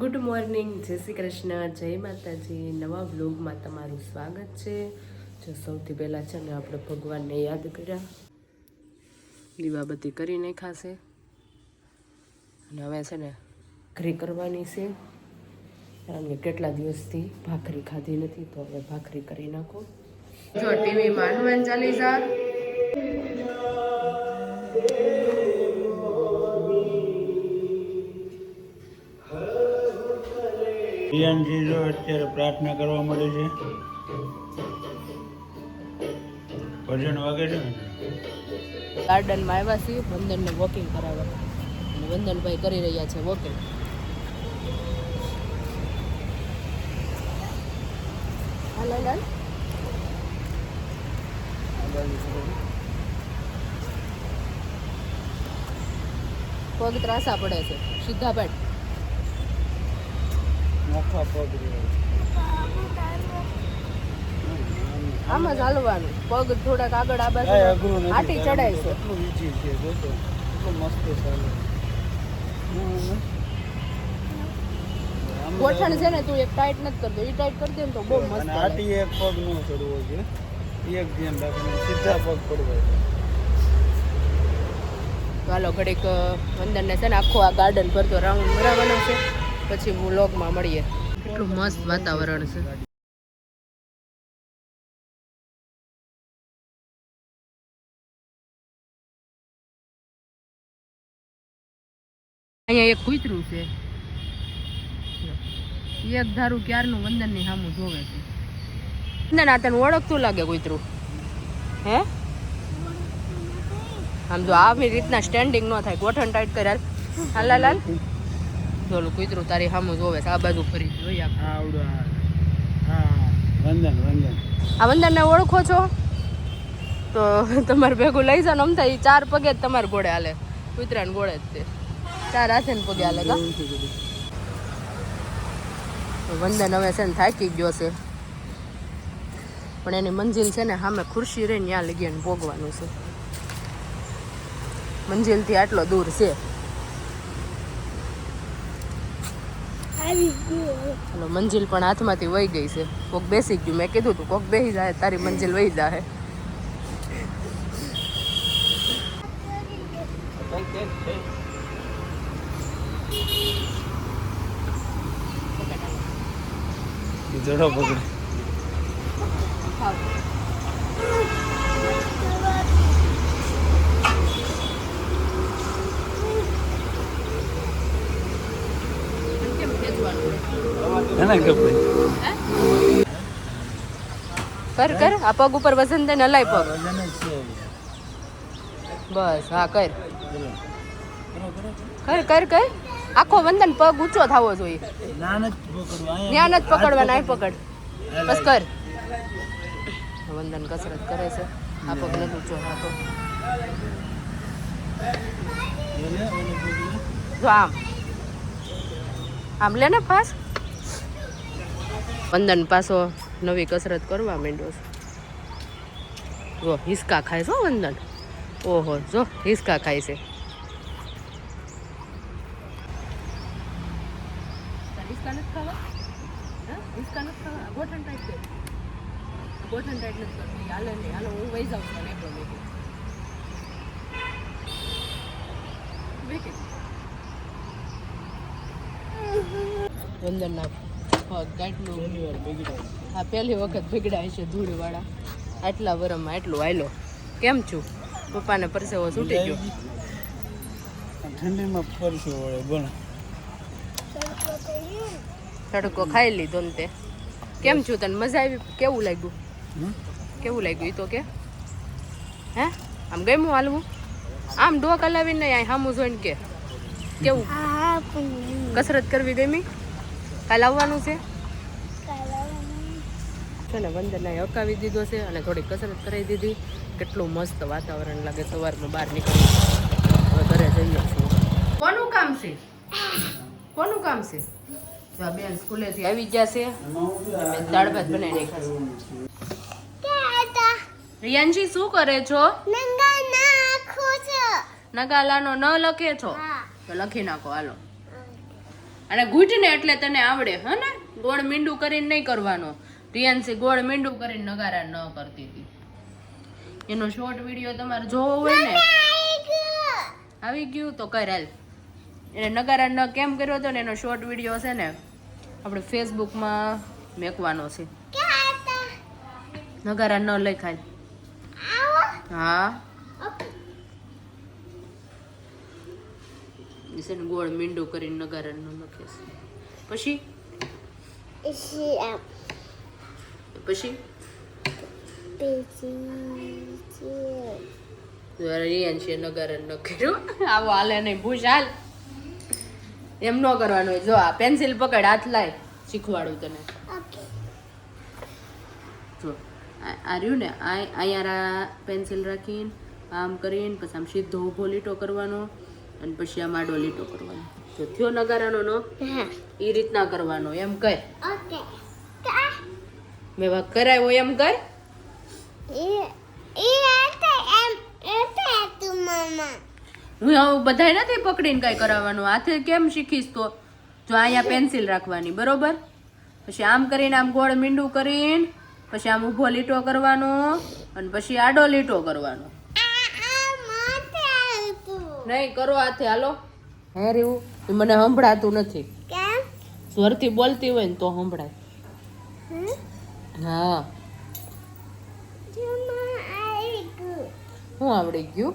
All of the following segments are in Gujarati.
ગુડ મોર્નિંગ જય શ્રી કૃષ્ણ, જય માતાજી. નવા વ્લોગમાં તમારું સ્વાગત છે. જો સૌથી પહેલાં છે ને આપણે ભગવાનને યાદ કર્યા. દીવાબત્તી કરી નાખાશે અને હવે છે ને ભાખરી કરવાની છે. કારણ કે કેટલા દિવસથી ભાખરી ખાધી નથી, તો હવે ભાખરી કરી નાખો. જો ટીવીમાં ચાલી ચાલીસા. પ્રિયાંશજી જો અત્યારે પ્રાર્થના કરવા મળે છે. ભજન વાગે છે ગાર્ડનમાં આવ્યા છીએ, વંદનને વોકિંગ કરાવવા અને વંદનભાઈ કરી રહ્યા છે વોકિંગ હાલો. પગ ત્રાસા પડે છે. સીધા પેટ નોખા પગ આમ જ હાલવાનું. પગ થોડાક આગળ આ બાજુ કાંઈ અઘરું નથી આટી ચડાય છે. એટલું ઈજી છે જોતો એટલું મસ્ત ચાલે ગોઠણ છે ને તું એક ટાઈટ નથી કરતો. એ ટાઈટ કરી દે ને તો બહુ મસ્ત આટી એક પગ ન ચડવો છે. એક ધ્યાન રાખવાનું. સીધા પગ પડવા છે. ઘડીક અ, વંદનને છે ને આખો આ ગાર્ડન ફરતો રાઉન્ડ મરાવવાનો છે. પછી વ્લોગમાં મળીએ. કેટલું મસ્ત વાતાવરણ છે. અહીંયા એક કૂતરું છે. એક ધારું ક્યારનું વંદનની સામું જોવે છે. વંદન આ તને ઓળખતું લાગે કૂતરું? હે? આમ જો આવી રીતના સ્ટેન્ડિંગ ન થાય ગોઠણ ટાઈટ કર્યા હાલ હાલ. જોલું કૂતરું તારી સામું જોવે છે આ બાજુ ફરી જોઈએ આપણે. વંદન વંદન. આ વંદનને ઓળખો છો? તો તમારે ભેગું લઈ જાઓ ને અમથા ચાર પગે જ તમારે ગોળે હાલે. કૂતરાને ગોળે જ તે. ચાર હાથે ને પગે હાલે કા? વંદન હવે છે ને થાકી ગયો છે. પણ એની મંજિલ છે ને સામે ખુરશી રહીને ત્યાં લગી ભોગવાનું છે. મંજિલથી આટલો દૂર છે. અને મંજિલ પણ હાથમાંથી વહી ગઈ છે. કોક બેસી ગયું. મેં કીધું તું કોક બેસી જાય તારી મંજિલ વહી જાય જોડો પકડે. કર કર. આ પગ ઉપર વજન દે ને હલાય પગ. બસ હા કર. કરો કરો કર. આખો વંદન પગ ઊંચો થવો જોઈએ. જ્ઞાન જ પકડવું ત્યાં પકડવા નાય પકડ. બસ કર. વંદન કસરત કરે છે. આ પગ નથી ઊંચો થતો. જો આમ. આમ લે ને ફાસ. વંદન પાછો નવી કસરત કરવા માંડ્યો છે. જો હિસકા ખાય છે વંદન ઓહો જો હિસકા ખાય છે. વંદન નથી ખાવા હા પહેલી વખત બગડાય છે ધૂળવાળા. આટલા વરમાં એટલું આયલો કેમ છું? પપ્પાને પરસેવો છૂટી ગયો. ઠંડીમાં પરસો વળે બણ તડકો ખાઈ લીધો ને તે. કેમ છું તને? મજા આવી? કેવું લાગ્યું? કેવું લાગ્યું એ તો કે? હે? આમ ગમ્યું હાલવું? આમ ડોક હલાવીને નહીં અહીં સામું જોઈને કે. કેવું? કસરત કરવી ગમી? કાલ આવવાનું છે છે ને વંદનને અકાવી દીધો છે અને થોડી કસરત કરાવી દીધી. કેટલું મસ્ત વાતાવરણ લાગે સવારમાં બહાર નીકળી હવે ઘરે જઈએ છીએ. કોનું કામ છે? કોનું કામ છે? જો બેન સ્કૂલેથી આવી ગયા છે. અમે દાળ ભાત બનાવી નાખ્યા છે. રિયાનજી શું કરે છો? નગાલાનો ન લખે છો? તો લખી નાખો હાલો. અને ઘૂંટને એટલે તને આવડે હે ને? ગોળ મીંડું કરીને નહીં કરવાનો. રિયાન્સી ગોળ મીંડું કરીને નગારા ન કરતી હતી. એનો શોર્ટ વીડિયો તમારે જોવો હોય ને. આવી ગયું તો કરેલ એને નગારા ન કેમ કર્યો હતો ને એનો શોર્ટ વીડિયો છે ને આપણે ફેસબુકમાં મેકવાનો છે. નગારા ન લખાય. હા. છે ને ગોળ મીંડું કરીને નગારા ન લખે છે પછી પછી રિયાન છે નગારા ન કર્યું આવો હાલે નહીં ભૂસ હાલ એમ ન કરવાનું હોય જો આ પેન્સિલ પકડ હાથ લાય શીખવાડું તને જો આ રહ્યું ને આ અહીંયા પેન્સિલ રાખીને આમ કરીને પછી આમ સીધો ઊભો લીટો કરવાનો અને પછી આમ આડો લીટો કરવાનો. તો થયો નગારાનો નો એ રીતના કરવાનો એમ કહે મેં વાક કરાવ્યો એમ કહે હું હવે બધાય નથી પકડીને કઈ કરાવવાનું? હાથે કેમ શીખીશ તો? જો અહીંયા પેન્સિલ રાખવાની બરોબર? પછી આમ કરીને આમ ગોળ મીંડું કરીને પછી આમ ઊભો લીટો કરવાનો અને પછી આડો લીટો કરવાનો. નહીં કરો હાથે હાલો. હે રેવું એ મને સંભળાતું નથી. સ્વરથી બોલતી હોય ને તો સંભળાય. હા. શું આવડી ગયું?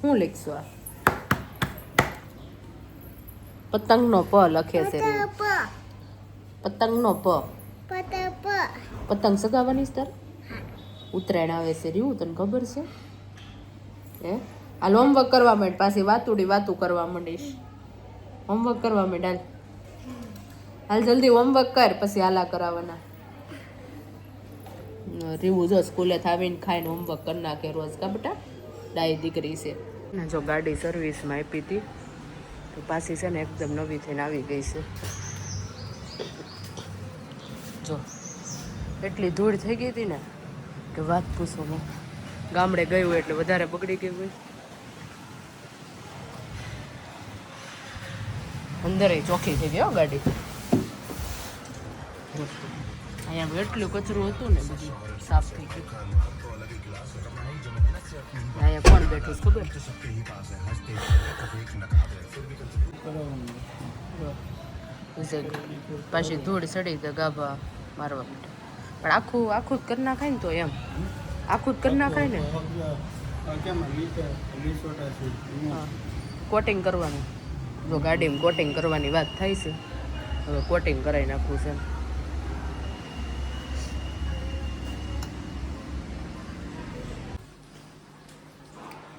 શું લખશું આ? પતંગનો પ લખે છે. પતંગનો પ. પતંગ સગાવાની સ્તર? તારે ઉત્તરાયણ આવે છે. રહ્યું? તને ખબર છે? હે? હાલ હોમવર્ક કરવા માંડ. પાછી વાતુડી વાતું કરવા માંડીશ. હોમવર્ક કરવા માંડ હાલ. હાલ જલ્દી હોમવર્ક કર, પછી હાલા કરાવવાના રીવું જો સ્કૂલે થાવીને ખાઈને હોમવર્ક કરી નાખે રોજ, કા બેટા? ડાય દીકરી છે. જો ગાડી સર્વિસમાં આપી હતી, તો પાછી છે ને એકદમ નવી થઈને આવી ગઈ છે. જો, એટલી ધૂળ થઈ ગઈ હતી ને કે વાત પૂછો હું ગામડે ગયું એટલે વધારે બગડી ગયું હોય. અંદર ચોખ્ખી થઈ ગઈ ગાડી. અહીંયા એટલું કચરું હતું ને બધું સાફ થઈ ગયું. અહીંયા કોણ બેઠું ખબર? પાછી ધૂળ ચડી તો ગાભા મારવા માંડે પણ આખું આખું જ કરી નાખાય ને તો એમ. આખું જ કરી નાખાય ને. કોટિંગ કરવાનું. જો ગાડીમાં કોટિંગ કરવાની વાત થાય છે હવે કોટિંગ કરાવી નાખવું છે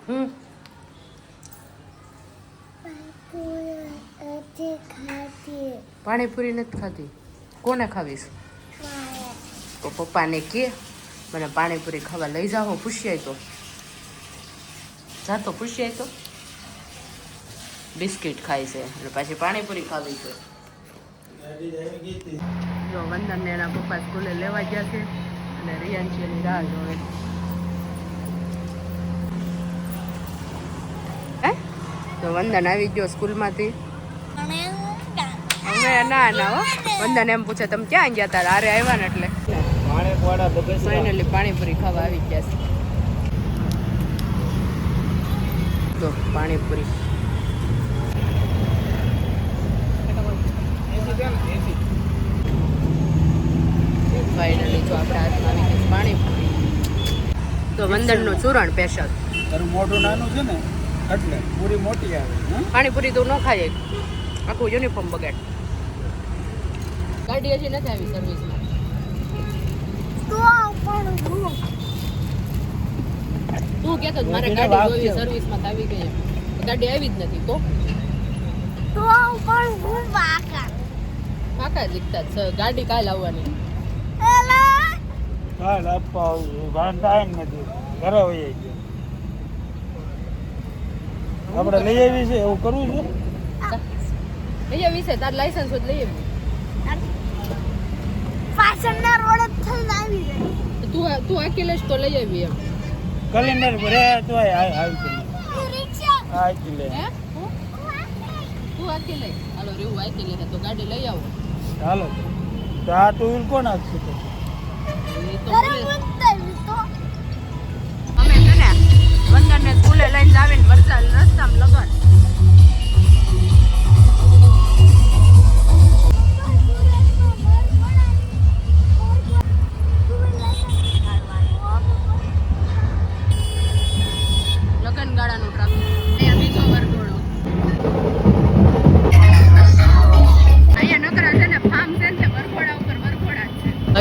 હમ. પાણીપુરી નથી ખાતી કોને ખાવીશ? તો પપ્પાને કે મને પાણીપુરી ખાવા લઈ જાઓ પૂછ્યાય તો જાતો પૂછ્યાય તો બિસ્કિટ ખાય છે અને પાછી પાણીપુરી ખાવી છે. જો વંદન ને એના પપ્પા સ્કૂલે લેવા ગયા છે અને રિયાંશી એની રાહ જોવે હે? તો વંદન આવી ગયો સ્કૂલમાંથી. અમે ના ના વંદન એમ પૂછે તમે ક્યાં ગયા? તા આરે આવ્યા ને એટલે. પાણી વાળા બગસરા ફાઇનલી પાણીપુરી ખાવા આવી ગયા છે. તો પાણીપુરી. ફાઇનલી જો આપણે હાથમાં આવી ગઈ પાણીપુરી. તો વંદનનું ચૂરણ સ્પેશિયલ તારું મોઢું નાનું છે ને એટલે પૂરી મોટી આવે? પાણીપુરી તો ન ખાય આખું યુનિફોર્મ બગાડ. ગાડી હજી નથી આવી સર્વિસમાં તું કહેતો હતો, મારે ગાડી જોવી સર્વિસમાં તો આવી ગઈ ગાડી આવી જ નથી તો. ગાડી કાલ આવવાની. કાલ આપવા આવું વાંધા ટાઈમ નથી. ઘરે હોઈએ આપણે લઈ આવી છે એવું કરવું છે? લઈ આવી છે તાર લાયસન્સ લઈ આવી. પાછળના રોડ જ થઈને આવી જાય. તું તું આખી લઈશ તો લઈ આવી એમ. કલેન્ડર ભરે તો આવી લે હે? હું? હાથી લઈ હાલો રેવું આઈથી લે તો ગાડી લઈ આવો. હાલો. તો આ તું કોણ આપશે તો.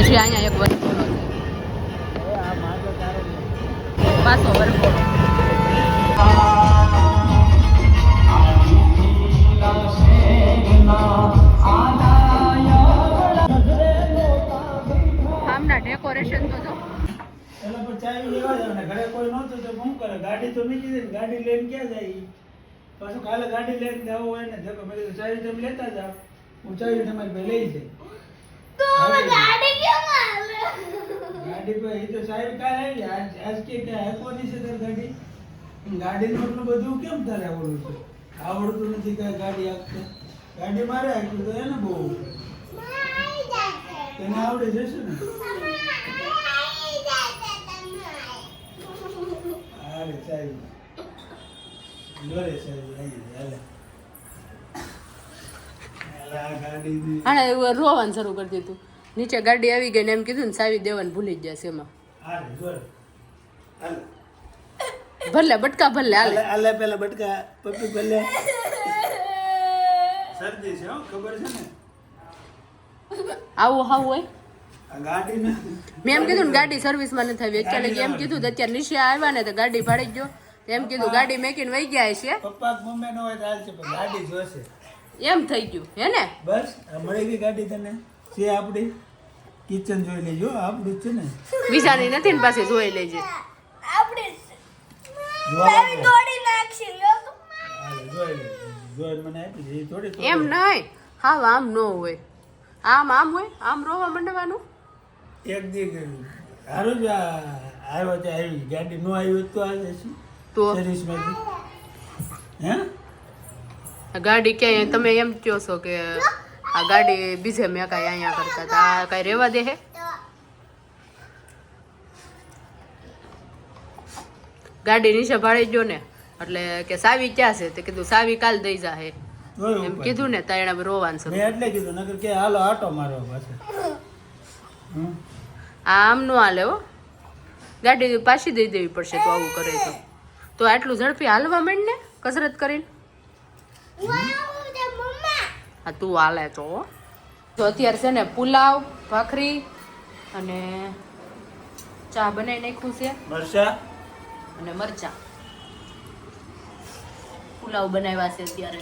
જ છે હજી અહીંયા એક વસ્તુ. પાછો વરઘોડો. ડેકોરેશન તો જો. પણ ચાવી લેવા જાવ ને ઘરે કોઈ નહોતું તો શું કરે? ગાડી તો મીકી દે ગાડી લઈને ક્યાં જાય? પાછું કાલે ગાડી લઈને જવું હોય ને તો મેં ચાવી તમે લેતા જાઓ. હું ચાવી તમારી પાસે લઈ જઈ તો ગાડી કેમ ગાડી પર એ તો સાહેબ કાલે આજ કે કે આપવાની છે તાર ગાડી? ગાડીનું એટલું બધું કેમ તારે આવડું છે? આવડતું નથી કઈ ગાડી આપતે. ગાડી મારે આપ્યું તો એને બહુ તને આવડે જશે ને? અરે સાહેબ જોરે સાહેબ આવી હાલે. હાલે આ ગાડી આણે એવું રોવાનું શરૂ કરી દીધું. નીચે ગાડી આવી ગઈ ને એમ કીધું ને સાવી દેવાનું ભૂલી જ જશે એમાં. હાલે હાલે ભલે બટકા ભલે હાલે. આલે આલે પેલા બટકા પપ્પી ભલે. શરદી છે ખબર છે ને? આવું હાવું હોય. આ ગાડી ને મેં એમ કીધું ને ગાડી સર્વિસમાં નથી આવી. અત્યારે એમ કીધું તો અત્યારે નીચે આવ્યા ને તો ગાડી ભાડી જ ગયો એમ કીધું ગાડી મેકીને વહી ગયા છે પપ્પા મમ્મી નો હોય તો હાલશે પણ ગાડી જોશે. એમ થઈ ગયું હે ને? બસ આ મળી ગઈ ગાડી તને? છે આપણી કિચન જોઈ લેજો આપણું જ છે ને? બીજાની નથી ને પાસે જોઈ લેજે. આપણે જોવા સારી દોડી નાખશે લ્યો જોઈ જોઈ મને આપી થોડી. એમ નહીં હા આમ ન હોય. આમ આમ હોય આમ રોવા મંડવાનું. એક દી હારું જ આ આવ્યો તો આવી ગાડી નો આવી હોત તો આજે શું તો? સર્વિસમાંથી હે? ગાડી ક્યાંય તમે એમ કહો છો કે આ ગાડી બીજે મેં કાંઈ અહીંયા કરતા હતા. આ કાંઈ રહેવા દે હે? ગાડી નીચે ભાડી ગયો ને. એટલે કે સાવી ક્યાં છે? તે કીધું સાવી કાલ દઈ જા હે. એમ કીધું ને ત્યાં રોવાન રોવાનું મેં એટલે કીધું નકર કે હાલો આટો મારવા પાછો. આમ નો હાલે હો. ગાડી પાછી દઈ દેવી પડશે તો આવું કરે તો. તો આટલું ઝડપી હાલવા માંડ ને કસરત કરીને. હા તું હાલે તો. હો. તો અત્યારે છે ને પુલાવ ભાખરી અને ચા બનાવી નાખ્યું છે. મરચા? અને મરચા. પુલાવ બનાવ્યા છે અત્યારે.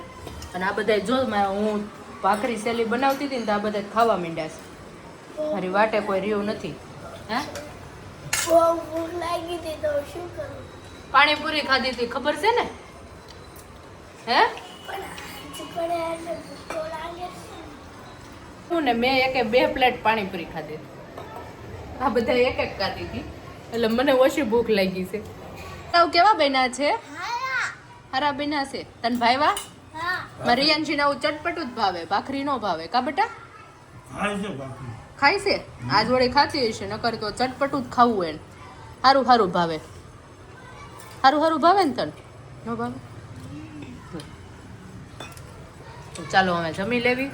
અને આ બધા જો હું ભાખરી સેલી બનાવતી હતી ને તો આ બધા ખાવા માંડ્યા છે. મારી વાટે કોઈ રહ્યું નથી. હે? પાણીપુરી ખાધી હતી ખબર છે ને? હે? હું ને મેં એકે બે પ્લેટ પાણીપુરી ખાધી આ બધા એક એક ખાધી હતી. એટલે મને ઓછી ભૂખ લાગી છે. તાવ કેવા બેના છે? હારા બેના છે. તન ભાઈવા? મરિયાનજી ના ચટપટું જ ભાવે ભાખરી નો ભાવે. કા બેટા? ખાય છે આજ વડે ખાતી હશે નકર તો ચટપટું જ ખાવું એને સારું સારું ભાવે. સારું સારું ભાવે ને તન? નો ભાવે? ચાલો હવે જમી લેવી.